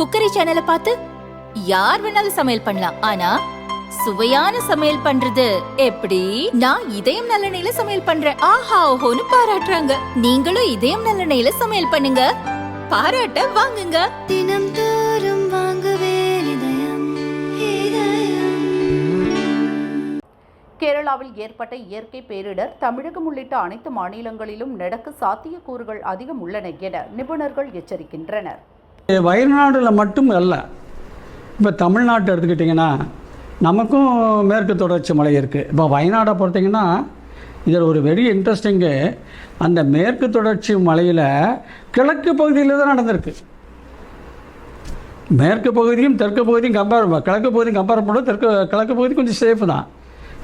Cookery சேனலை பார்த்து யார் வேணாலும் சமையல் பண்ணலாம். ஆனா சுவையான சமையல் பண்றது எப்படி? நான் இதயம் நல்லெண்ணெயில சமையல் பண்றேன். ஆஹா ஓஹோன்னு பாராட்டுறாங்க. நீங்களும் இதயம் நல்லெண்ணெயில சமையல் பண்ணுங்க. பாராட்ட வாங்குங்க. தினம் தோறும் வாங்குவே இதயம் இதயம். கேரளாவில் ஏற்பட்ட இயற்கை பேரிடர் தமிழகம் உள்ளிட்ட அனைத்து மாநிலங்களிலும் நடக்க சாத்தியக்கூறுகள் அதிகம் உள்ளன என நிபுணர்கள் எச்சரிக்கின்றனர். வயநாடில் மட்டும் அல்ல. இப்போ தமிழ்நாட்டை எடுத்துக்கிட்டிங்கன்னா நமக்கும் மேற்கு தொடர்ச்சி மலை இருக்குது இப்போ வயநாடை பொறுத்திங்கன்னா இதில் ஒரு வெரி இன்ட்ரெஸ்டிங்கு அந்த மேற்கு தொடர்ச்சி மலையில் கிழக்கு பகுதியில் தான் நடந்திருக்கு. மேற்கு பகுதியும் தெற்கு பகுதியும் கம்பேர் கிழக்கு பகுதியும் கம்பேர் பண்ணுறது தெற்கு கிழக்கு பகுதி கொஞ்சம் சேஃப் தான்.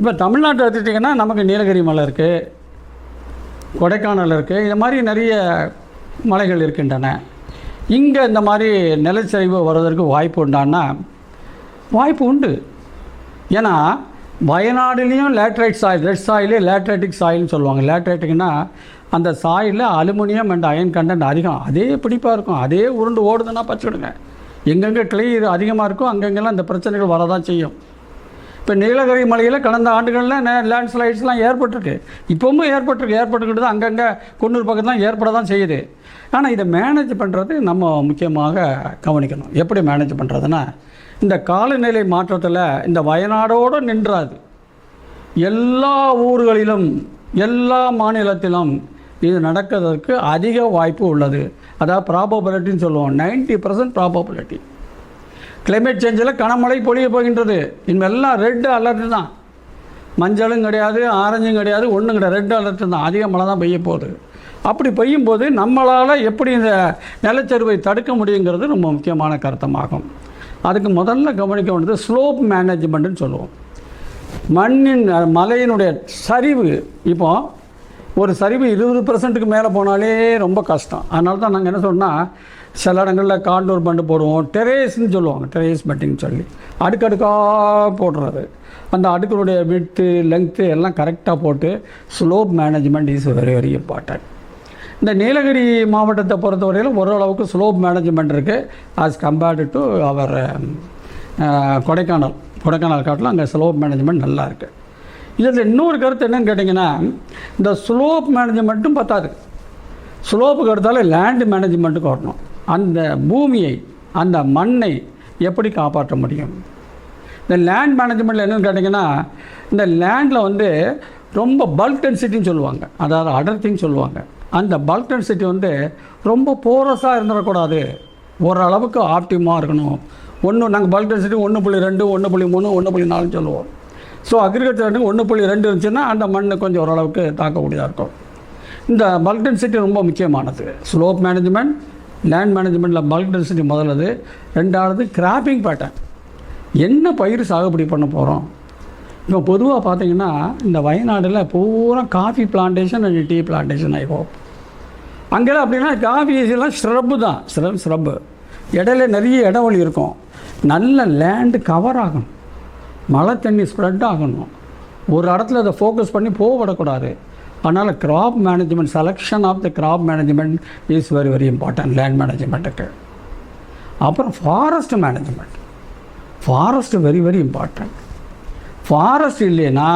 இப்போ தமிழ்நாட்டை எடுத்துக்கிட்டிங்கன்னா நமக்கு நீலகிரி மலை இருக்குது கொடைக்கானல் இருக்குது இது மாதிரி நிறைய மலைகள் இருக்கின்றன. இங்கே இந்த மாதிரி நிலச்சரிவு வர்றதற்கு வாய்ப்பு உண்டான்னா வாய்ப்பு உண்டு. ஏன்னா வயநாடுலேயும் லேட்ரைட் சாயில் ரெட் சாயிலே லேட்ரைட்டிக் சாயில்னு சொல்லுவாங்க. லேட்ரைட்டிக்னா அந்த சாயிலில் அலுமினியம் அண்ட் அயன் கண்டென்ட் அதிகம். அதே பிடிப்பாக இருக்கும். அதே உருண்டு ஓடுதுன்னா பச்சுடுங்க. எங்கெங்கே கிளை அதிகமாக இருக்கோ அங்கங்கெல்லாம் இந்த பிரச்சனைகள் வரதான் செய்யும். இப்போ நீலகிரி மலையில் கடந்த ஆண்டுகளில் லேண்ட்ஸ்லைட்ஸ்லாம் ஏற்பட்டிருக்கு. இப்போவும் ஏற்பட்டிருக்கு. ஏற்பட்டுக்கிட்டு தான் அங்கங்கே குன்னூர் பக்கத்துலாம் ஏற்பட தான் செய்யுது. ஆனால் இதை மேனேஜ் பண்ணுறது நம்ம முக்கியமாக கவனிக்கணும். எப்படி மேனேஜ் பண்ணுறதுன்னா இந்த காலநிலை மாற்றத்தில் இந்த வயநாடோடு நின்றாது. எல்லா ஊர்களிலும் எல்லா மாநிலத்திலும் இது நடக்கிறதுக்கு அதிக வாய்ப்பு உள்ளது. அதாவது ப்ராபபிலிட்டின்னு சொல்லுவோம். 90% பர்சன்ட் ப்ராபபிலிட்டி கிளைமேட் சேஞ்சில் கனமழை பொழிய போகின்றது. இனிமேல்லாம் ரெட் அலர்ட் தான். மஞ்சளும் கிடையாது ஆரஞ்சும் கிடையாது ஒன்றும் கிடையாது. ரெட் அலர்ட் தான். அதிக மழை தான் பெய்ய போகுது. அப்படி பெய்யும்போது நம்மளால் எப்படி இந்த நிலச்சரிவை தடுக்க முடியுங்கிறது ரொம்ப முக்கியமான கருத்தமாகும். அதுக்கு முதல்ல கவனிக்க வேண்டியது ஸ்லோப் மேனேஜ்மெண்ட்டுன்னு சொல்லுவோம். மண்ணின் மலையினுடைய சரிவு இப்போ ஒரு சரிவு இருபது பர்சன்ட்டுக்கு மேலே போனாலே ரொம்ப கஷ்டம். அதனால தான் நாங்கள் என்ன சொன்னால் சில இடங்களில் காண்டூர் பண்டு போடுவோம். டெரேஸ்ன்னு சொல்லுவாங்க. டெரேஸ் பட்டின்னு சொல்லி. அடுக்கடுக்காக போடுறது. அந்த அடுக்களுடைய விட்டு லெங்க்த்து எல்லாம் கரெக்டாக போட்டு slope management is very very important இந்த நீலகிரி மாவட்டத்தை பொறுத்தவரையில் ஓரளவுக்கு ஸ்லோப் மேனேஜ்மெண்ட் இருக்குது as compared to our Kodaikanal. Kodaikanal காட்டில் அங்கே ஸ்லோப் மேனேஜ்மெண்ட் நல்லா இருக்குது இதில் இன்னொரு கருத்து என்னன்னு கேட்டிங்கன்னா இந்த ஸ்லோப் மேனேஜ்மெண்ட்டும் பத்தாது. ஸ்லோப்புக்கு எடுத்தாலே லேண்டு மேனேஜ்மெண்ட்டுக்கு வரணும். அந்த பூமியை அந்த மண்ணை எப்படி காப்பாற்ற முடியும்? இந்த லேண்ட் மேனேஜ்மெண்ட்டில் என்னென்னு கேட்டிங்கன்னா இந்த லேண்டில் வந்து ரொம்ப பல்க் டென்சிட்டின்னு சொல்லுவாங்க. அதாவது அடர்த்தின்னு சொல்லுவாங்க. அந்த பல்க் டென்சிட்டி வந்து ரொம்ப போரஸாக இருந்துடக்கூடாது. ஓரளவுக்கு ஆப்டிமாக இருக்கணும். ஒன்று நாங்கள் பல்க் டென்சிட்டி ஒன்று புள்ளி ரெண்டு ஒன்று புள்ளி மூணு ஒன்று புள்ளி நாலுன்னு சொல்லுவோம். ஸோ அக்ரிகல்ச்சர் ஒன்று புள்ளி ரெண்டு இருந்துச்சுன்னா அந்த மண் கொஞ்சம் ஓரளவுக்கு தாக்கக்கூடியதாக இருக்கும். இந்த பல்க் டென்சிட்டி ரொம்ப முக்கியமானது. ஸ்லோப் மேனேஜ்மெண்ட் லேண்ட் மேனேஜ்மெண்ட்டில் பல்க் டென்சிட்டி முதலது ரெண்டாவது கிராப்பிங் பேட்டர்ன் என்ன பயிர் சாகுபடி பண்ண போகிறோம் இப்போ பொதுவாக பார்த்தீங்கன்னா இந்த வயநாடில் பூரா coffee plantation and tea plantation I hope அங்கெல்லாம் அப்படின்னா காஃபி எல்லாம் ஸ்ரப்பு தான். ஸ்ரப் ஸ்ரப்பு இடையில நிறைய இடைவெளி இருக்கும். நல்ல லேண்டு கவர் ஆகணும். மழை தண்ணி ஸ்ப்ரெட் ஆகணும். ஒரு இடத்துல அதை ஃபோக்கஸ் பண்ணி போகவிடக்கூடாது. அதனால் crop management selection of the crop management is very very important land மேனேஜ்மெண்ட்டுக்கு அப்புறம் forest management forest very very important forest இல்லைன்னா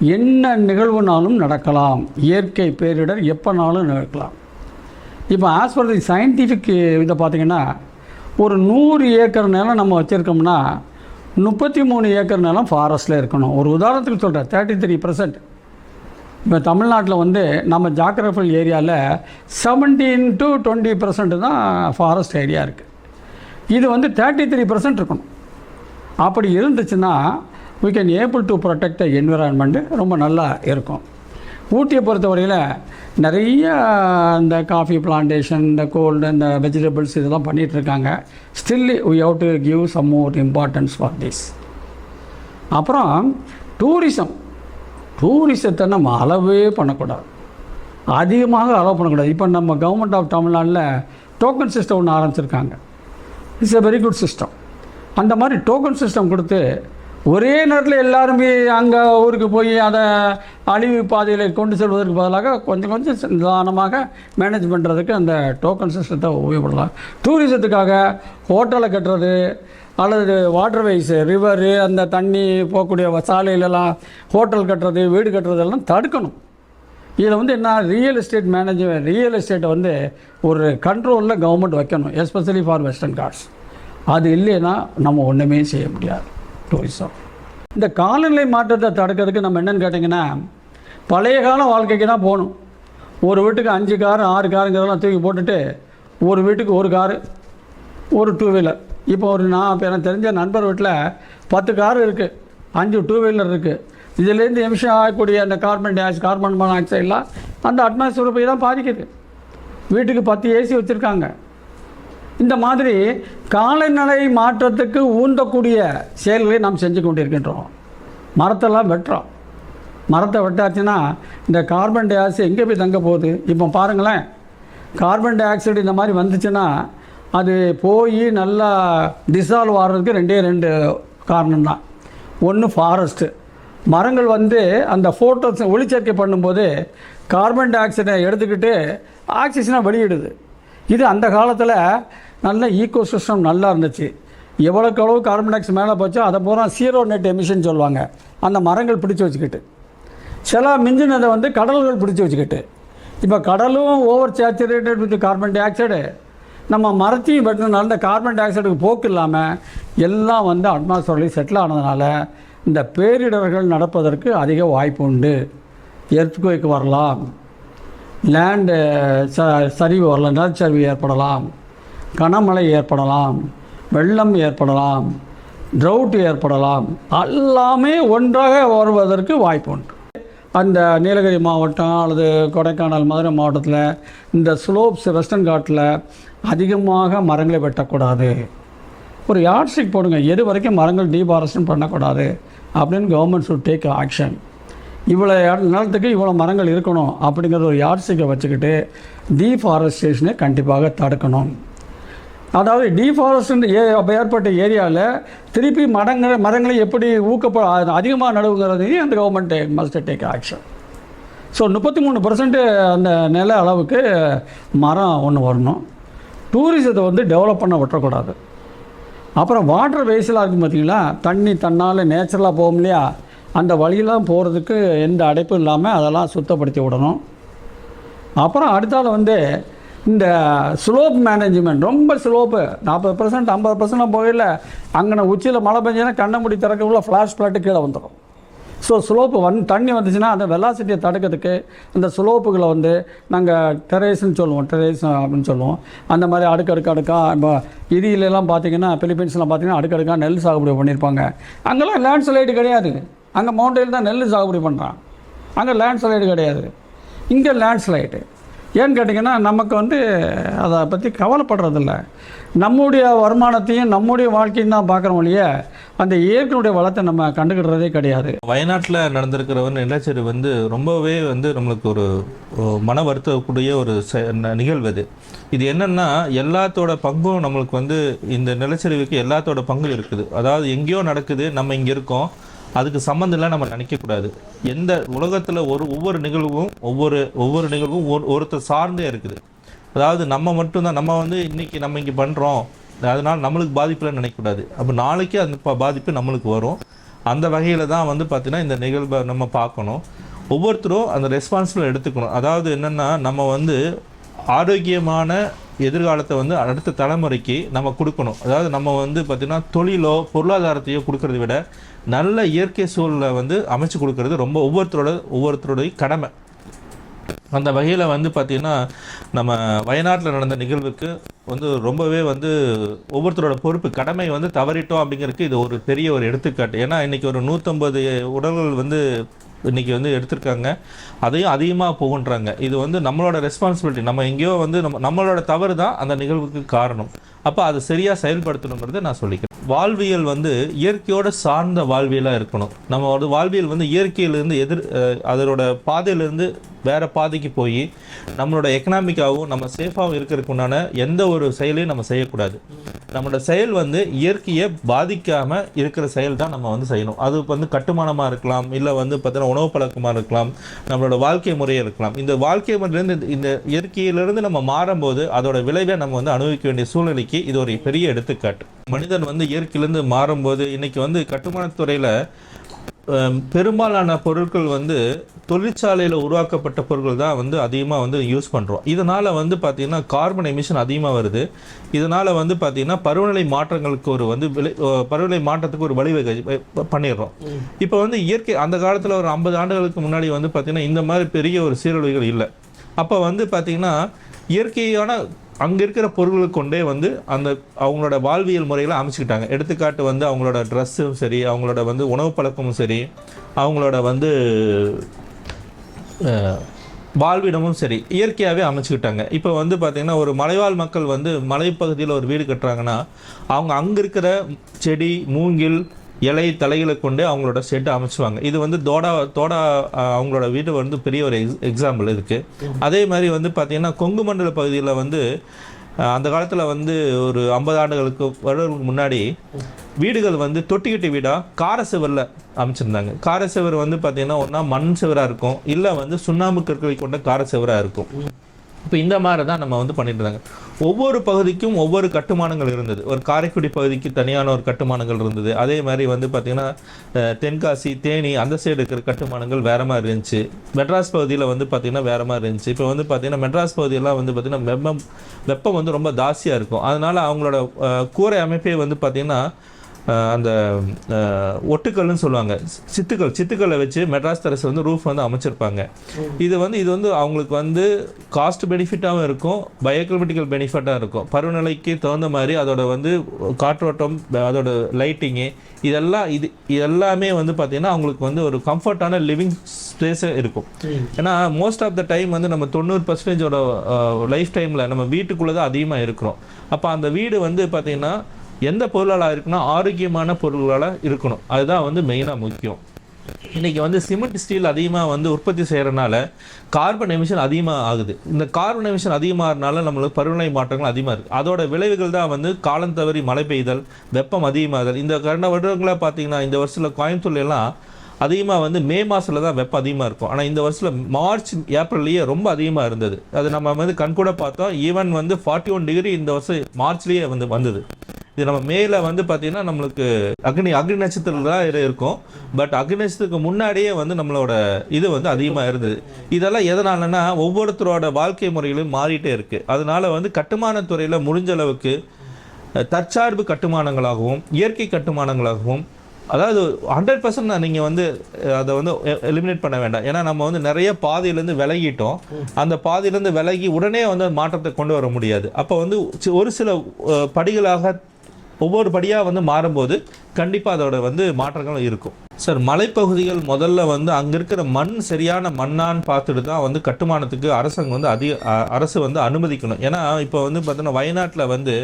என்ன நிகழ்வுனாலும் நடக்கலாம். இயற்கை பேரிடர் எப்போனாலும் நடக்கலாம். இப்போ ஆஸ் பர் தி சயின்டிஃபிக் இதை பார்த்தீங்கன்னா ஒரு நூறு ஏக்கர் நிலம் நம்ம வச்சுருக்கோம்னா முப்பத்தி மூணு ஏக்கர் நிலம் ஃபாரஸ்ட்டில் இருக்கணும். ஒரு உதாரணத்துக்கு சொல்கிறேன் தேர்ட்டி த்ரீ பர்சன்ட் இப்போ தமிழ்நாட்டில் வந்து நம்ம ஜாக்ரஃபல் ஏரியாவில் செவன்டீன் டு டுவெண்ட்டி பர்சன்ட் தான் ஃபாரஸ்ட் ஏரியா இருக்குது இது வந்து தேர்ட்டி த்ரீ பர்சன்ட் இருக்கணும். அப்படி இருந்துச்சுன்னா we can able to protect the environment ரொம்ப நல்லா இருக்கும். ஊட்டியை பொறுத்தவரையில் நிறைய இந்த காஃபி பிளான்டேஷன் இந்த கோல்டு இந்த வெஜிடபிள்ஸ் இதெல்லாம் பண்ணிகிட்ருக்காங்க still we have to give some more importance for this அப்புறம் டூரிசம் டூரிசத்தை நம்ம அளவே பண்ணக்கூடாது. அதிகமாக அலோவ் பண்ணக்கூடாது. இப்போ நம்ம கவர்மெண்ட் ஆஃப் தமிழ்நாட்டில் டோக்கன் சிஸ்டம் ஒன்று ஆரம்பிச்சிருக்காங்க. It's a very good system அந்த மாதிரி டோக்கன் சிஸ்டம் கொடுத்து ஒரே நேரத்தில் எல்லாருமே அங்கே ஊருக்கு போய் அதை அழிவு பாதையில் கொண்டு செல்வதற்கு பதிலாக கொஞ்சம் கொஞ்சம் நிதானமாக மேனேஜ் பண்ணுறதுக்கு அந்த டோக்கன் சிஸ்டத்தை உபயோகப்படலாம் டூரிசத்துக்காக ஹோட்டலை கட்டுறது அல்லது வாட்டர்வேஸ் ரிவரு அந்த தண்ணி போகக்கூடிய சாலையிலலாம் ஹோட்டல் கட்டுறது வீடு கட்டுறது எல்லாம் தடுக்கணும். இதில் வந்து என்ன ரியல் எஸ்டேட் மேனேஜ்மெண்ட் ரியல் எஸ்டேட்டை வந்து ஒரு கண்ட்ரோலில் கவர்மெண்ட் வைக்கணும் எஸ்பெஷலி ஃபார் வெஸ்டர்ன் கார்ட்ஸ் அது இல்லைன்னா நம்ம ஒன்றுமே செய்ய முடியாது டூரிசம் இந்த காலநிலை மாற்றத்தை தடுக்கிறதுக்கு நம்ம என்னென்னு கேட்டிங்கன்னா பழைய கால வாழ்க்கைக்கு தான் போகணும். ஒரு வீட்டுக்கு அஞ்சு காரு ஆறு காருங்கிறதெல்லாம் தூக்கி போட்டுட்டு ஒரு வீட்டுக்கு ஒரு காரு ஒரு டூ வீலர் இப்போ ஒரு நான் இப்போ எனக்கு தெரிஞ்ச நண்பர் வீட்டில் பத்து கார் இருக்குது அஞ்சு டூ வீலர் இருக்குது இதுலேருந்து எமிஷன் ஆகக்கூடிய அந்த கார்பன் டை ஆக்சைடு கார்பன் மோனாக்சைடெலாம் அந்த அட்மாஸ்பியர் போய் தான் பாதிக்குது. வீட்டுக்கு பத்து ஏசி வச்சுருக்காங்க. இந்த மாதிரி காலநிலை மாற்றத்துக்கு ஊந்தக்கூடிய செயல்களை நாம் செஞ்சு கொண்டிருக்கின்றோம். மரத்தெல்லாம் வெட்டுறோம். மரத்தை வெட்டாச்சுன்னா இந்த கார்பன் டை ஆக்சைடு எங்கே போய் தங்க போகுது? இப்போ பாருங்களேன். கார்பன் டை ஆக்சைடு இந்த மாதிரி வந்துச்சுன்னா அது போய் நல்லா டிசால்வ் ஆகிறதுக்கு ரெண்டே ரெண்டு காரணம் தான் ஒன்று ஃபாரஸ்ட்டு மரங்கள் வந்து அந்த ஃபோட்டோஸ் ஒளிச்சேர்க்கை பண்ணும்போது கார்பன் டை ஆக்சைடை எடுத்துக்கிட்டு ஆக்சிஜனை வெளியிடுது. இது அந்த காலத்தில் நல்ல ஈக்கோ சிஸ்டம் நல்லா இருந்துச்சு. எவ்வளோக்கு எவ்வளோ கார்பன் டை ஆக்சைடு மேலே போச்சோ அதை பூரா சீரோ நெட் எமிஷன் சொல்லுவாங்க. அந்த மரங்கள் பிடிச்சி வச்சுக்கிட்டு. சில மிஞ்சினதை வந்து கடல்கள் பிடிச்சி வச்சுக்கிட்டு. இப்போ கடலும் over saturated with carbon dioxide நம்ம மரத்தையும் வெட்டினால இந்த கார்பன் டை ஆக்சைடுக்கு போக்கு இல்லாமல் எல்லாம் வந்து அட்மாஸ்பியர்லேயும் செட்டில் ஆனதுனால இந்த பேரிடர்கள் நடப்பதற்கு அதிக வாய்ப்பு உண்டு. எர்த்குவேக் வரலாம். லேண்டு ச சரிவு வரலாம். நிலச்சரிவு ஏற்படலாம். கனமழை ஏற்படலாம். வெள்ளம் ஏற்படலாம். ட்ரவுட் ஏற்படலாம். எல்லாமே ஒன்றாக வருவதற்கு வாய்ப்பு உண்டு. அந்த நீலகிரி மாவட்டம் அல்லது கொடைக்கானல் மதுரை மாவட்டத்தில் இந்த ஸ்லோப்ஸ் வெஸ்டர்ன் காட்டில் அதிகமாக மரங்களை வெட்டக்கூடாது. ஒரு யார்ட்ஸ்டிக் போடுங்க. எது வரைக்கும் மரங்கள் டீபாரஸ்டன் பண்ணக்கூடாது அப்படின்னு கவர்மெண்ட் ஷுட் டேக் ஆக்ஷன் இவ்வளோ நிலத்துக்கு இவ்வளோ மரங்கள் இருக்கணும் அப்படிங்கிற ஒரு யார்ட்ஸ்டிக்கை வச்சுக்கிட்டு டீஃபாரஸ்டேஷனை கண்டிப்பாக தடுக்கணும். அதாவது டீஃபாரஸ்ட் ஏ அப்போ ஏற்பட்ட ஏரியாவில் திருப்பி மரங்களை மரங்களை எப்படி ஊக்கப்ப அதிகமாக நடுவுங்கிறதையும் அந்த government must take action so முப்பத்தி மூணு அந்த நில அளவுக்கு மரம் ஒன்று வரணும். டூரிசத்தை வந்து டெவலப் பண்ண விட்டுறக்கூடாது. அப்புறம் வாட்டர் வேஸ்டெலாம் இருக்கும் பார்த்தீங்களா தண்ணி தன்னால் நேச்சுரலாக போகும் இல்லையா? அந்த வழியெல்லாம் போகிறதுக்கு எந்த அடைப்பும் இல்லாமல் அதெல்லாம் சுத்தப்படுத்தி விடணும். அப்புறம் அடுத்தால் வந்து இந்த ஸ்லோப் மேனேஜ்மெண்ட் ரொம்ப ஸ்லோப்பு நாற்பது பர்சன்ட் ஐம்பது பர்சன்ட் போகல அங்கே உச்சியில் மழை பெஞ்சுன்னா கண்ணை முடி திறக்கக்குள்ள ஃப்ளாஷ் ஃப்ளாட்டு கீழே வந்துடும் ஸோ ஸ்லோப்பு வந் தண்ணி வந்துச்சுன்னா அந்த வெலாசிட்டியை தடுக்கிறதுக்கு அந்த ஸ்லோப்புகளை வந்து நாங்கள் டெரேஸ்ன்னு சொல்லுவோம் டெரேஸ் அப்படின்னு சொல்லுவோம். அந்த மாதிரி அடுக்கடுக்கு அடுக்காக இப்போ இதிலெல்லாம் பார்த்தீங்கன்னா பிலிப்பைன்ஸ்லாம் பார்த்தீங்கன்னா அடுக்கடுக்காக நெல் சாகுபடி பண்ணியிருப்பாங்க. அங்கெல்லாம் லேண்ட் ஸ்லைடு கிடையாது. அங்கே மவுண்டைனில் தான் நெல் சாகுபடி பண்ணுறான் அங்கே லேண்ட் ஸ்லைடு கிடையாது. இங்கே லேண்ட் ஸ்லைடு ஏன்னு கேட்டிங்கன்னா நமக்கு வந்து அதை பற்றி கவலைப்படுறதில்ல. நம்முடைய வருமானத்தையும் நம்முடைய வாழ்க்கையும் தான் பார்க்குறோம் இல்லையா அந்த இயற்கையுடைய வளத்தை நம்ம கண்டுக்கிடுறதே கிடையாது. வயநாட்டில் நடந்திருக்கிற ஒரு நிலச்சரிவு வந்து ரொம்பவே வந்து நம்மளுக்கு ஒரு மன வருத்தக்கூடிய ஒரு நிகழ்வு இது இது என்னென்னா எல்லாத்தோட பங்கும் நம்மளுக்கு வந்து இந்த நிலச்சரிவுக்கு எல்லாத்தோட பங்கு இருக்குது. அதாவது எங்கேயோ நடக்குது நம்ம இங்கே இருக்கோம். அதுக்கு சம்மந்தம் இல்லை நம்ம நினைக்கக்கூடாது. எந்த உலகத்தில் ஒரு ஒவ்வொரு நிகழ்வும் ஒவ்வொரு ஒவ்வொரு நிகழ்வும் ஒரு ஒருத்தர் சார்ந்தே இருக்குது. அதாவது நம்ம மட்டும்தான் நம்ம வந்து இன்றைக்கி நம்ம இங்கே பண்ணுறோம் அதனால் நம்மளுக்கு பாதிப்புல நினைக்கக்கூடாது. அப்போ நாளைக்கு அந்த பாதிப்பு நம்மளுக்கு வரும். அந்த வகையில் தான் வந்து பார்த்தீங்கன்னா இந்த நிகழ்வை நம்ம பார்க்கணும். ஒவ்வொருத்தரும் அந்த ரெஸ்பான்சிபிள் எடுத்துக்கணும். அதாவது என்னென்னா நம்ம வந்து ஆரோக்கியமான எதிர்காலத்தை வந்து அடுத்த தலைமுறைக்கு நம்ம கொடுக்கணும். அதாவது நம்ம வந்து பார்த்திங்கன்னா தொழிலோ பொருளாதாரத்தையோ கொடுக்கறத விட நல்ல இயற்கை சூழலை வந்து அமைச்சு கொடுக்கறது ரொம்ப ஒவ்வொருத்தரோட ஒவ்வொருத்தருடைய கடமை. அந்த வகையில் வந்து பார்த்திங்கன்னா நம்ம வயநாட்டில் நடந்த நிகழ்வுக்கு வந்து ரொம்பவே வந்து ஒவ்வொருத்தரோட பொறுப்பு கடமை வந்து தவறிட்டோம் அப்படிங்கிறதுக்கு இது ஒரு பெரிய ஒரு எடுத்துக்காட்டு. ஏன்னா இன்றைக்கி ஒரு நூற்றம்பது உடல்கள் வந்து இன்றைக்கி வந்து எடுத்திருக்காங்க. அதையும் அதிகமாக போகுன்றாங்க இது வந்து நம்மளோட ரெஸ்பான்சிபிலிட்டி நம்ம எங்கேயோ வந்து நம்ம நம்மளோட தவறு தான் அந்த நிகழ்வுக்கு காரணம். அப்போ அதை சரியாக செயல்படுத்தணுங்கிறத நான் சொல்லிக்கிறேன். வாழ்வியல் வந்து இயற்கையோட சார்ந்த வாழ்வியலாக இருக்கணும். நம்ம ஒரு வாழ்வியல் வந்து இயற்கையிலேருந்து எதிர் அதனோட பாதையிலேருந்து வேறு பாதைக்கு போய் நம்மளோட எக்கனாமிக்காகவும் நம்ம சேஃபாகவும் இருக்கிறதுக்கு உண்டான எந்த ஒரு செயலையும் நம்ம செய்யக்கூடாது. நம்மளோட செயல் வந்து இயற்கையை பாதிக்காமல் இருக்கிற செயல் தான் நம்ம வந்து செய்யணும். அது வந்து கட்டுமானமாக இருக்கலாம் இல்லை வந்து பார்த்தீங்கன்னா உணவு பழக்கமாக இருக்கலாம் நம்மளோட வாழ்க்கை முறையாக இருக்கலாம். இந்த வாழ்க்கை முறையிலேருந்து இந்த- இயற்கையிலிருந்து நம்ம மாறும்போது அதோட விளைவை நம்ம வந்து அனுபவிக்க வேண்டிய சூழ்நிலைக்கு இது ஒரு பெரிய எடுத்துக்காட்டு. மனிதன் வந்து இயற்கையிலேருந்து மாறும்போது இன்றைக்கி வந்து கட்டுமானத்துறையில் பெரும்பாலான பொருட்கள் வந்து தொழிற்சாலையில் உருவாக்கப்பட்ட பொருட்கள் தான் வந்து அதிகமாக வந்து யூஸ் பண்ணுறோம் இதனால் வந்து பார்த்திங்கன்னா கார்பன் எமிஷன் அதிகமாக வருது. இதனால் வந்து பார்த்திங்கன்னா பருவநிலை மாற்றங்களுக்கு ஒரு வந்து விளை பருவநிலை மாற்றத்துக்கு ஒரு வழிவகை பண்ணிடுறோம். இப்போ வந்து இயற்கை அந்த காலத்தில் ஒரு ஐம்பது ஆண்டுகளுக்கு முன்னாடி வந்து பார்த்திங்கன்னா இந்த மாதிரி பெரிய ஒரு சீரழிவுகள் இல்லை. அப்போ வந்து பார்த்திங்கன்னா இயற்கையான அங்கே இருக்கிற பொருள்களை கொண்டே வந்து அந்த அவங்களோட வாழ்வியல் முறைகளை அமைச்சுக்கிட்டாங்க. எடுத்துக்காட்டு வந்து அவங்களோட ட்ரெஸ்ஸும் சரி அவங்களோட வந்து உணவு பழக்கமும் சரி அவங்களோட வந்து வாழ்விடமும் சரி இயற்கையாகவே அமைச்சுக்கிட்டாங்க. இப்போ வந்து பார்த்திங்கன்னா ஒரு மலைவாழ் மக்கள் வந்து மலைப்பகுதியில் ஒரு வீடு கட்டுறாங்கன்னா அவங்க அங்கே இருக்கிற செடி மூங்கில் இலை தலைகளை கொண்டு அவங்களோட ஷெட்டை அமைச்சுவாங்க. இது வந்து தோடா தோடா அவங்களோட வீடு வந்து பெரிய ஒரு எக்ஸ் எக்ஸாம்பிள் இருக்குது அதே மாதிரி வந்து பார்த்திங்கன்னா கொங்கு மண்டல பகுதியில் வந்து அந்த காலத்தில் வந்து ஒரு ஐம்பது ஆண்டுகளுக்கு வருடங்களுக்கு முன்னாடி வீடுகள் வந்து தொட்டிக்கட்டி வீடாக கார சுவரில் அமைச்சிருந்தாங்க. கார சுவர் வந்து பார்த்திங்கன்னா ஒன்றா மண் சுவராக இருக்கும். இல்லை வந்து சுண்ணாம்பு கற்களை கொண்ட கார சுவராக இருக்கும். இப்போ இந்த மாதிரி தான் நம்ம வந்து பண்ணிட்டு இருந்தாங்க ஒவ்வொரு பகுதிக்கும் ஒவ்வொரு கட்டுமானங்கள் இருந்தது. ஒரு காரைக்குடி பகுதிக்கு தனியான ஒரு கட்டுமானங்கள் இருந்தது. அதே மாதிரி வந்து பார்த்திங்கன்னா தென்காசி தேனி அந்த சைடு இருக்கிற கட்டுமானங்கள் வேற மாதிரி இருந்துச்சு. மெட்ராஸ் பகுதியில் வந்து பார்த்திங்கன்னா வேற மாதிரி இருந்துச்சு. இப்போ வந்து பார்த்திங்கன்னா மெட்ராஸ் பகுதியெல்லாம் வந்து பார்த்திங்கன்னா வெப்பம் வெப்பம் வந்து ரொம்ப ஜாஸ்தியாக இருக்கும். அதனால் அவங்களோட கூரை அமைப்பே வந்து பார்த்திங்கன்னா அந்த ஒட்டுக்கல்னு சொல்லுவாங்க. சித்துக்கள் சித்துக்களை வச்சு மெட்ராஸ் தரசு வந்து ரூஃப் வந்து அமைச்சிருப்பாங்க. இது வந்து இது வந்து அவங்களுக்கு வந்து காஸ்ட் பெனிஃபிட்டாகவும் இருக்கும் பயோக்ளிமட்டிக்கல் பெனிஃபிட்டாக இருக்கும். பருவநிலைக்கு தகுந்த மாதிரி அதோட வந்து காற்றோட்டம் அதோட லைட்டிங்கு இதெல்லாம் இது இது எல்லாமே வந்து பார்த்திங்கன்னா அவங்களுக்கு வந்து ஒரு கம்ஃபர்டான லிவிங் ஸ்பேஸே இருக்கும். ஏன்னா மோஸ்ட் ஆஃப் த டைம் வந்து நம்ம தொண்ணூறு பர்சன்டேஜோட லைஃப் டைமில் நம்ம வீட்டுக்குள்ளே தான் அதிகமாக இருக்கிறோம். அப்போ அந்த வீடு வந்து பார்த்திங்கன்னா எந்த பொருளாக இருக்குன்னா ஆரோக்கியமான பொருள்களால் இருக்கணும். அதுதான் வந்து மெயினாக முக்கியம். இன்றைக்கி வந்து சிமெண்ட் ஸ்டீல் அதிகமாக வந்து உற்பத்தி செய்கிறனால கார்பன் எமிஷன் அதிகமாக ஆகுது. இந்த கார்பன் எமிஷன் அதிகமாகறனால நம்மளுக்கு பருவநிலை மாற்றங்கள் அதிகமாக இருக்குது அதோட விளைவுகள் தான் வந்து காலம் தவறி மழை பெய்தல் வெப்பம் அதிகமாகுதல் இந்த கடந்த வருடங்களாக பார்த்தீங்கன்னா இந்த வருஷத்தில் கோயம்புத்தூர்லாம் அதிகமாக வந்து மே மாதத்தில் தான் வெப்பம் அதிகமாக இருக்கும். ஆனால் இந்த வருஷத்தில் மார்ச் ஏப்ரல்லையே ரொம்ப அதிகமாக இருந்தது. அது நம்ம வந்து கண்கூட பார்த்தோம். ஈவன் வந்து ஃபார்ட்டி ஒன் டிகிரி இந்த வருஷம் மார்ச்லேயே வந்து வந்தது. இது நம்ம மேல வந்து பார்த்தீங்கன்னா நம்மளுக்கு அக்னி அக்னி நட்சத்திரம் தான் இருக்கும். பட் அக்னி நட்சத்திரத்துக்கு முன்னாடியே வந்து நம்மளோட இது வந்து அதிகமாக இருந்தது. இதெல்லாம் எதனாலன்னா ஒவ்வொருத்தரோட வாழ்க்கை முறைகளும் மாறிட்டே இருக்குது அதனால வந்து கட்டுமான துறையில் முடிஞ்ச அளவுக்கு தற்சார்பு கட்டுமானங்களாகவும் இயற்கை கட்டுமானங்களாகவும் அதாவது ஹண்ட்ரட் பர்சன்ட் நீங்கள் வந்து அதை வந்து எலிமினேட் பண்ண வேண்டாம். ஏன்னா நம்ம வந்து நிறைய பாதையிலேருந்து விலகிட்டோம். அந்த பாதையிலேருந்து விலகி உடனே வந்து மாற்றத்தை கொண்டு வர முடியாது. அப்போ வந்து ஒரு சில படிகளாக ஒவ்வொரு படியாக வந்து மாறும்போது கண்டிப்பாக அதோட வந்து மாற்றங்களும் இருக்கும். சார் மலைப்பகுதிகள் முதல்ல வந்து அங்கே இருக்கிற மண் சரியான மண்ணான்னு பார்த்துட்டு தான் வந்து கட்டுமானத்துக்கு அரசாங்கம் வந்து அதிக அரசு வந்து அனுமதிக்கணும். ஏன்னா இப்போ வந்து பார்த்தோன்னா வயநாட்டில் வந்து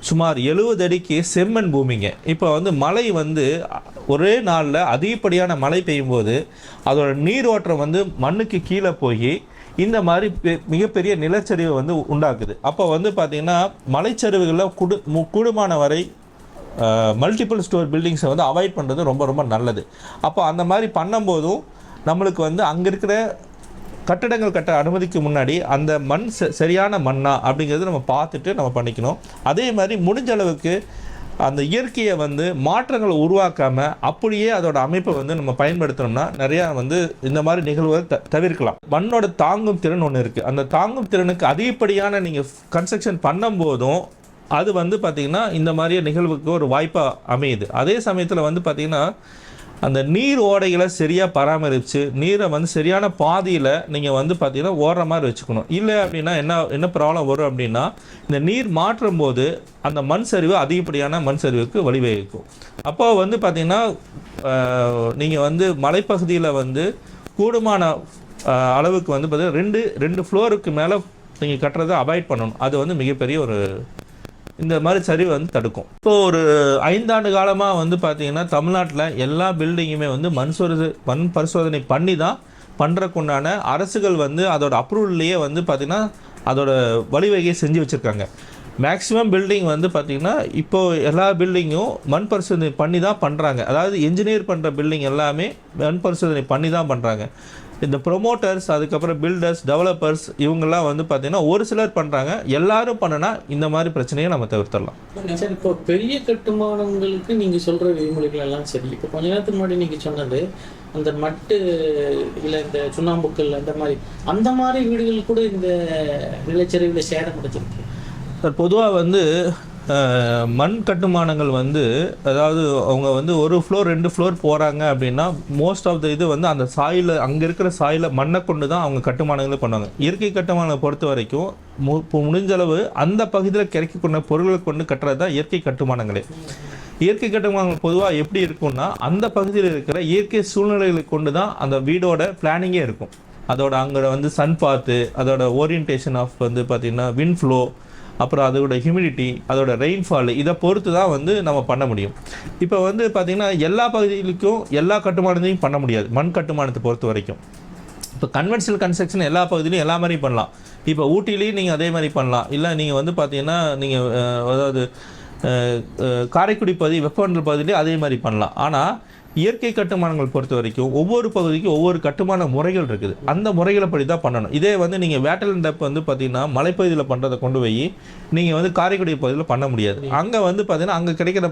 சுமார் எழுபது அடிக்கு செம்மண் பூமிங்க. இப்போ வந்து மழை வந்து ஒரே நாளில் அதிகப்படியான மழை பெய்யும்போது அதோட நீரோட்டம் வந்து மண்ணுக்கு கீழே போய் இந்த மாதிரி பெ- மிகப்பெரிய நிலச்சரிவை வந்து உண்டாக்குது. அப்போ வந்து பார்த்திங்கன்னா மலைச்சரிவுகளில் குடு கூடுமான வரை மல்டிபிள் ஸ்டோர் பில்டிங்ஸை வந்து அவாய்ட் பண்ணுறது ரொம்ப ரொம்ப நல்லது. அப்போ அந்த மாதிரி பண்ணும்போதும் நம்மளுக்கு வந்து அங்கே இருக்கிற கட்டடங்கள் கட்ட அனுமதிக்கு முன்னாடி அந்த மண் சரியான மண்ணா அப்படிங்கிறது நம்ம பார்த்துட்டு நம்ம பண்ணிக்கணும். அதே மாதிரி முடிஞ்ச அளவுக்கு அந்த இயற்கையை வந்து மாற்றங்களை உருவாக்காமல் அப்படியே அதோட அமைப்பை வந்து நம்ம பயன்படுத்தினோம்னா நிறையா வந்து இந்த மாதிரி நிகழ்வுகளை த தவிர்க்கலாம். மண்ணோட தாங்கும் திறன் ஒன்று இருக்குது அந்த தாங்கும் திறனுக்கு அதிகப்படியான நீங்கள் கன்ஸ்ட்ரக்ஷன் பண்ணும்போதும் அது வந்து பார்த்திங்கன்னா இந்த மாதிரியே நிகழ்வுக்கு ஒரு வாய்ப்பாக அமையுது. அதே சமயத்தில் வந்து பார்த்திங்கன்னா அந்த நீர் ஓடைகளை சரியாக பராமரித்து நீரை வந்து சரியான பாதியில் நீங்கள் வந்து பார்த்தீங்கன்னா ஓடுற மாதிரி வச்சுக்கணும். இல்லை அப்படின்னா என்ன என்ன ப்ராப்ளம் வரும் அப்படின்னா இந்த நீர் மாற்றும் போது அந்த மண் சரிவு அதிகப்படியான மண் சரிவுக்கு வழிவகுக்கும். அப்போ வந்து பார்த்திங்கன்னா நீங்கள் வந்து மலைப்பகுதியில் வந்து கூடுமான அளவுக்கு வந்து பார்த்தீங்கன்னா ரெண்டு ரெண்டு ஃப்ளோருக்கு மேலே நீங்கள் கட்டுறதை அவாய்ட் பண்ணணும். அது வந்து மிகப்பெரிய ஒரு இந்த மாதிரி சரிவு வந்து தடுக்கும். இப்போ ஒரு ஐந்தாண்டு காலமாக வந்து பார்த்தீங்கன்னா தமிழ்நாட்டில் எல்லா பில்டிங்குமே வந்து மண் சோறு மண் பரிசோதனை பண்ணி தான் பண்ணுறக்குண்டான அரசுகள் வந்து அதோட அப்ரூவல்லையே வந்து பார்த்திங்கன்னா அதோட வழிவகையை செஞ்சு வச்சுருக்காங்க. மேக்ஸிமம் பில்டிங் வந்து பார்த்திங்கன்னா இப்போது எல்லா பில்டிங்கும் மண் பரிசோதனை பண்ணி தான் பண்ணுறாங்க அதாவது இன்ஜினியர் பண்ணுற பில்டிங் எல்லாமே மண் பரிசோதனை பண்ணி தான் பண்ணுறாங்க இந்த ப்ரொமோட்டர்ஸ் அதுக்கப்புறம் பில்டர்ஸ் டெவலப்பர்ஸ் இவங்கெல்லாம் வந்து பார்த்திங்கன்னா ஒரு சிலர் பண்ணுறாங்க எல்லாரும் பண்ணுனா இந்த மாதிரி பிரச்சனையை நம்ம தவிர்த்திடலாம். சார் இப்போ பெரிய கட்டுமானங்களுக்கு நீங்க சொல்ற விதிமுறைகள் எல்லாம் சரி. இப்போ கொஞ்ச நேரத்துக்கு முன்னாடி நீங்க சொன்னது அந்த மட்டு இல்ல இந்த சுண்ணாம்புக்கல் அந்த மாதிரி அந்த மாதிரி வீடுகள் கூட இந்த நிலச்சரிவுல சேதம் அடைஞ்சிருக்கு. சார் பொதுவாக வந்து மண் கட்டுமானங்கள் வந்து அதாவது அவங்க வந்து ஒரு ஃப்ளோர் ரெண்டு ஃப்ளோர் போகிறாங்க அப்படின்னா மோஸ்ட் ஆஃப் த இது வந்து அந்த சாயில் அங்கே இருக்கிற சாயில் மண்ணை கொண்டு தான் அவங்க கட்டுமானங்களை பண்ணுவாங்க இயற்கை கட்டுமானங்களை பொறுத்த வரைக்கும் மு இப்போ முடிஞ்ச அளவு அந்த பகுதியில் கிடைக்கக்கூடிய பொருட்களை கொண்டு கட்டுறது தான் இயற்கை கட்டுமானங்களே. இயற்கை கட்டுமானங்கள் பொதுவாக எப்படி இருக்கும்னா அந்த பகுதியில் இருக்கிற இயற்கை சூழ்நிலைகளை கொண்டு தான் அந்த வீடோட பிளானிங்கே இருக்கும். அதோட அங்கே வந்து சன் பாத்து அதோட ஓரியன்டேஷன் ஆஃப் வந்து பார்த்திங்கன்னா வின் ஃப்ளோ அப்புறம் அதோட ஹியூமிடிட்டி அதோட ரெயின்ஃபால் இதை பொறுத்து தான் வந்து நம்ம பண்ண முடியும். இப்போ வந்து பார்த்திங்கன்னா எல்லா பகுதிகளுக்கும் எல்லா கட்டுமானத்தையும் பண்ண முடியாது மண் கட்டுமானத்தை பொறுத்த வரைக்கும். இப்போ கன்வென்ஷனல் கன்ஸ்ட்ரக்ஷன் எல்லா பகுதியிலையும் எல்லா மாதிரியும் பண்ணலாம். இப்போ ஊட்டிலையும் நீங்கள் அதே மாதிரி பண்ணலாம். இல்லை நீங்கள் வந்து பார்த்தீங்கன்னா நீங்கள் அதாவது காரைக்குடி பகுதி வெப்பமண்டல் பகுதியிலையும் அதே மாதிரி பண்ணலாம். ஆனால் இயற்கை கட்டுமானங்கள் பொறுத்த வரைக்கும் ஒவ்வொரு பகுதிக்கும் ஒவ்வொரு கட்டுமான முறைகள் இருக்குது. அந்த முறைகளை படி தான் பண்ணணும். இதே வந்து நீங்கள் வேட்டல் டப் வந்து பார்த்தீங்கன்னா மலைப்பகுதியில் பண்ணுறதை கொண்டு போய் நீங்கள் வந்து காரைக்குடி பகுதியில் பண்ண முடியாது. அங்கே வந்து பார்த்தீங்கன்னா அங்கே கிடைக்கிற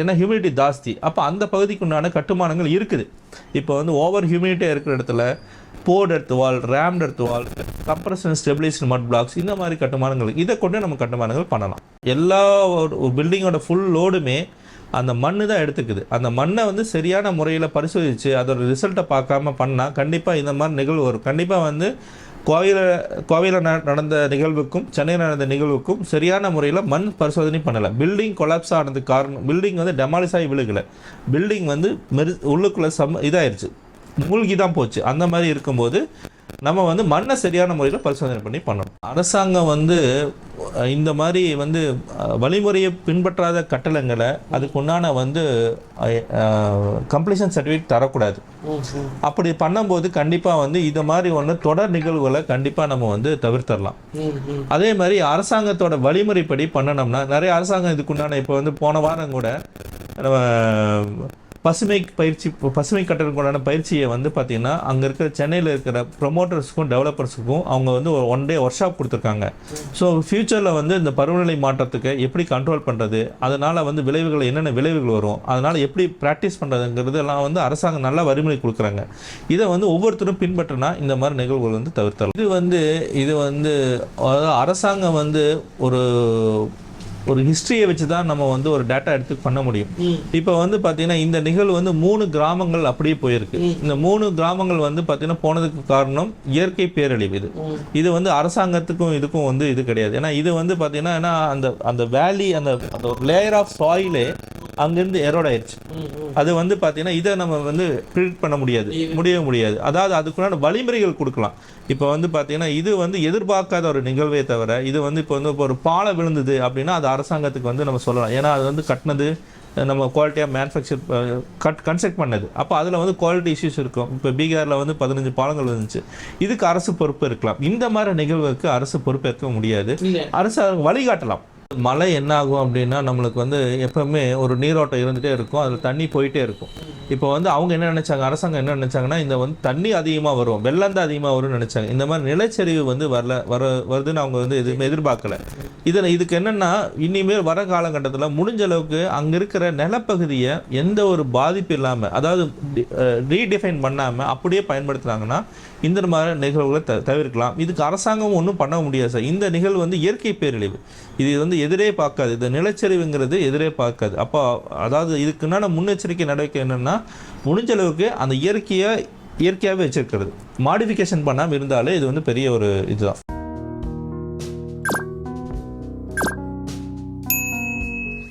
என்ன ஏன்னா ஹியூமிடிட்டி ஜாஸ்தி. அப்போ அந்த பகுதிக்கு உண்டான கட்டுமானங்கள் இருக்குது. இப்போ வந்து ஓவர் ஹியூமிடிட்டியாக இருக்கிற இடத்துல board earth wall rammed earth wall compression stabilisation mud blocks இந்த மாதிரி கட்டுமானங்கள் இதை கொண்டு நம்ம கட்டுமானங்கள் பண்ணலாம். எல்லா ஒரு பில்டிங்கோட ஃபுல் லோடுமே அந்த மண்ணு தான் எடுத்துக்குது. அந்த மண்ணை வந்து சரியான முறையில் பரிசோதித்து அதோட ரிசல்ட்டை பார்க்காம பண்ணால் கண்டிப்பாக இந்த மாதிரி நிகழ்வு வரும். கண்டிப்பாக வந்து கோவையில் கோவையில் நடந்த நிகழ்வுக்கும் சென்னையில் நடந்த நிகழ்வுக்கும் சரியான முறையில் மண் பரிசோதனை பண்ணலை. பில்டிங் கொலாப்ஸ் ஆனதுக்கு காரணம் பில்டிங் வந்து டெமாலிஸ் ஆகி விழுகலை. பில்டிங் வந்து மெரு உள்ளுக்குள்ளே சம் இதாகிடுச்சு மூழ்கி தான் போச்சு. அந்த மாதிரி இருக்கும்போது நம்ம வந்து மண்ணை சரியான முறையில் பரிசோதனை பண்ணி பண்ணணும். அரசாங்கம் வந்து இந்த மாதிரி வந்து வழிமுறையை பின்பற்றாத கட்டடங்களை அதுக்கு உண்டான வந்து கம்ப்ளீஷன் சர்டிஃபிகேட் தரக்கூடாது. அப்படி பண்ணும்போது கண்டிப்பாக வந்து இது மாதிரி ஒன்று தொடர் நிகழ்வுகளை கண்டிப்பாக நம்ம வந்து தவிர்த்தரலாம். அதே மாதிரி அரசாங்கத்தோட வழிமுறைப்படி பண்ணணும்னா நிறைய அரசாங்கம் இதுக்குண்டான இப்போ வந்து போன வாரம் கூட நம்ம பசுமை பயிற்சி பசுமை கட்டடங்களுக்கான பயிற்சியை வந்து பார்த்தீங்கன்னா அங்கே இருக்கிற சென்னையில் இருக்கிற ப்ரொமோட்டர்ஸுக்கும் டெவலப்பர்ஸுக்கும் அவங்க வந்து ஒரு ஒன் டே ஒர்க் ஷாப் கொடுத்துருக்காங்க ஸோ ஃப்யூச்சரில் வந்து இந்த பருவநிலை மாற்றத்துக்கு எப்படி கண்ட்ரோல் பண்ணுறது அதனால் வந்து விளைவுகள் என்னென்ன விளைவுகள் வரும் அதனால் எப்படி ப்ராக்டிஸ் பண்ணுறதுங்கிறது எல்லாம் வந்து அரசாங்கம் நல்ல வழிமுறை கொடுக்குறாங்க. இதை வந்து ஒவ்வொருத்தரும் பின்பற்றினா இந்த மாதிரி நிகழ்வுகள் வந்து தவிர்த்தலாம் இது வந்து இது வந்து அதாவது அரசாங்கம் வந்து ஒரு ஒரு ஹிஸ்ட்ரியை வச்சு தான் நம்ம வந்து ஒரு டேட்டா எடுத்து பண்ண முடியும். இப்போ வந்து பார்த்தீங்கன்னா இந்த நிகழ்வு வந்து மூணு கிராமங்கள் அப்படியே போயிருக்கு. இந்த மூணு கிராமங்கள் வந்து பார்த்தீங்கன்னா போனதுக்கு காரணம் இயற்கை பேரழிவு இது. இது வந்து அரசாங்கத்துக்கும் இதுக்கும் வந்து இது கிடையாது. ஏன்னா இது வந்து பார்த்தீங்கன்னா ஏன்னா அந்த அந்த வேலி அந்த அந்த ஒரு லேயர் ஆஃப் சாயிலே அங்கேருந்து எரோட் ஆயிடுச்சு அது வந்து பார்த்தீங்கன்னா இதை நம்ம வந்து ப்ரிடிக்ட் பண்ண முடியாது. முடியவே முடியாது. அதாவது அதுக்குண்டான வழிமுறைகள் கொடுக்கலாம். இப்போ வந்து பார்த்தீங்கன்னா இது வந்து எதிர்பார்க்காத ஒரு நிகழ்வே தவிர இது வந்து இப்போ வந்து இப்போ ஒரு பாலை விழுந்தது அப்படின்னா அது அரசாங்கத்துக்கு வந்து நம்ம சொல்லலாம். ஏன்னா அது வந்து கட்டினது நம்ம குவாலிட்டியாக மேனுஃபேக்சர் கட் கன்ஸ்ட்ரக்ட் பண்ணது. அப்போ அதில் வந்து குவாலிட்டி இஷ்யூஸ் இருக்கும். இப்போ பீகாரில் வந்து பதினஞ்சு பாலங்கள் இருந்துச்சு. இதுக்கு அரசு பொறுப்பு இருக்கலாம். இந்த மாதிரி நிகழ்வுக்கு அரசு பொறுப்பேற்க முடியாது. அரசு வழிகாட்டலாம். மழை என்ன ஆகும் அப்படின்னா நம்மளுக்கு வந்து எப்பவுமே ஒரு நீரோட்டம் இருந்துகிட்டே இருக்கும். அதில் தண்ணி போயிட்டே இருக்கும். இப்போ வந்து அவங்க என்ன நினச்சாங்க? அரசாங்கம் என்ன நினச்சாங்கன்னா இந்த வந்து தண்ணி அதிகமாக வரும் வெள்ளம் தான் அதிகமாக வரும்னு நினச்சாங்க. இந்த மாதிரி நிலச்சரிவு வந்து வரல வர வருதுன்னு அவங்க வந்து எதுவுமே எதிர்பார்க்கல. இதில் இதுக்கு என்னென்னா இனிமேல் வர காலகட்டத்தில் முடிஞ்ச அளவுக்கு அங்கே இருக்கிற நிலப்பகுதியை எந்த ஒரு பாதிப்பு இல்லாமல் அதாவது ரீடிஃபைன் பண்ணாமல் அப்படியே பயன்படுத்துகிறாங்கன்னா இந்த மாதிரி நிகழ்வுகளை த தவிர்க்கலாம். இதுக்கு அரசாங்கம் ஒன்றும் பண்ண முடியாது சார். இந்த நிகழ்வு வந்து இயற்கை பேரழிவு. இது வந்து எதிரே பார்க்காது. இந்த நிலச்சரிவுங்கிறது எதிரே பார்க்காது. அப்போ அதாவது இதுக்குண்டான முன்னெச்சரிக்கை நடவடிக்கை என்னென்னா முடிஞ்ச அளவுக்கு அந்த இயற்கையை இயற்கையாகவே வச்சிருக்கிறது. மாடிஃபிகேஷன் பண்ணாமல் இருந்தாலே இது வந்து பெரிய ஒரு இதுதான்.